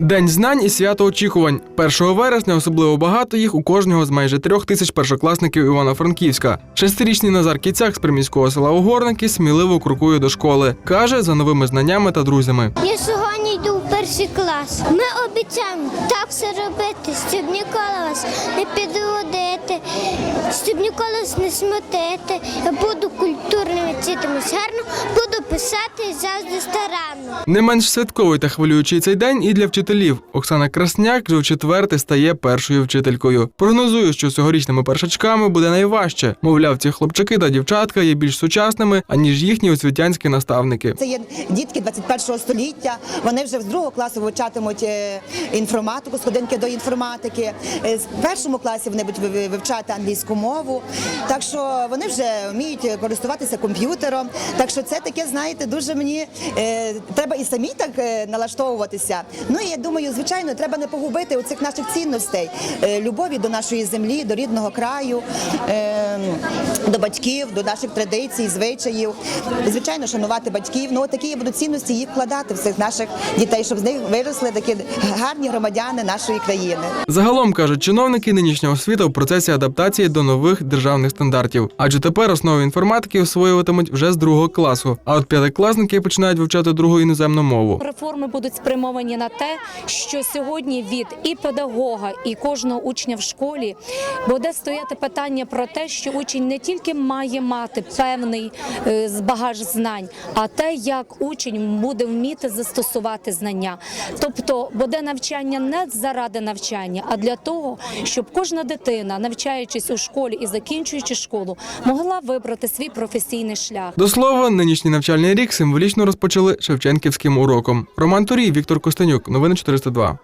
День знань і свято очікувань. 1 вересня особливо багато їх у кожного з майже трьох тисяч першокласників Івано-Франківська. Шестирічний Назар Кіцяк з приміського села Угорники сміливо крокує до школи. каже за новими знаннями та друзями. Я сьогодні йду в перший клас. Ми обіцяємо так все робити, щоб ніколи вас не підводити, щоб ніколи вас не смутити. Я буду культурним вчитимусь гарно, писати завжди старанно. Не менш святковий та хвилюючий цей день і для вчителів. Оксана Красняк вже в четверте стає першою вчителькою. Прогнозує, що цьогорічними першачками буде найважче. Мовляв, ці хлопчаки та дівчатка є більш сучасними, аніж їхні освітянські наставники. Це є дітки 21 століття. Вони вже з другого класу вивчатимуть е, інформатику, сходинки до інформатики. Е, В першому класі вони будуть ви- вивчати англійську мову. Так що вони вже вміють користуватися комп'ютером. Так що це таке, знаєте, дуже мені е, треба і самі так е, налаштовуватися. Ну і я думаю, звичайно, треба не погубити оцих наших цінностей, е, любові до нашої землі, до рідного краю, е, до батьків, до наших традицій, звичаїв. Звичайно, шанувати батьків. Ну, от такі будуть цінності їх вкладати в цих наших дітей, щоб з них виросли такі гарні громадяни нашої країни. Загалом кажуть чиновники, нинішня освіта в процесі адаптації до нових державних стандартів. Адже тепер основи інформатики освоюватимуть вже з другого класу. А от п'ятикласники починають вивчати другу іноземну мову. Реформи будуть спрямовані на те, що сьогодні від і педагога, і кожного учня в школі буде стояти питання про те, що учень не тільки має мати певний е, багаж знань, а те, як учень буде вміти застосувати знання. Тобто буде навчання не заради навчання, а для того, щоб кожна дитина, навчаючись у школі і закінчуючи школу, могла вибрати свій професійний шлях. До слова, нинішній навчальний рік символічно розпочали Шевченківським уроком. Роман Турій, Віктор Костенюк. Новини 402.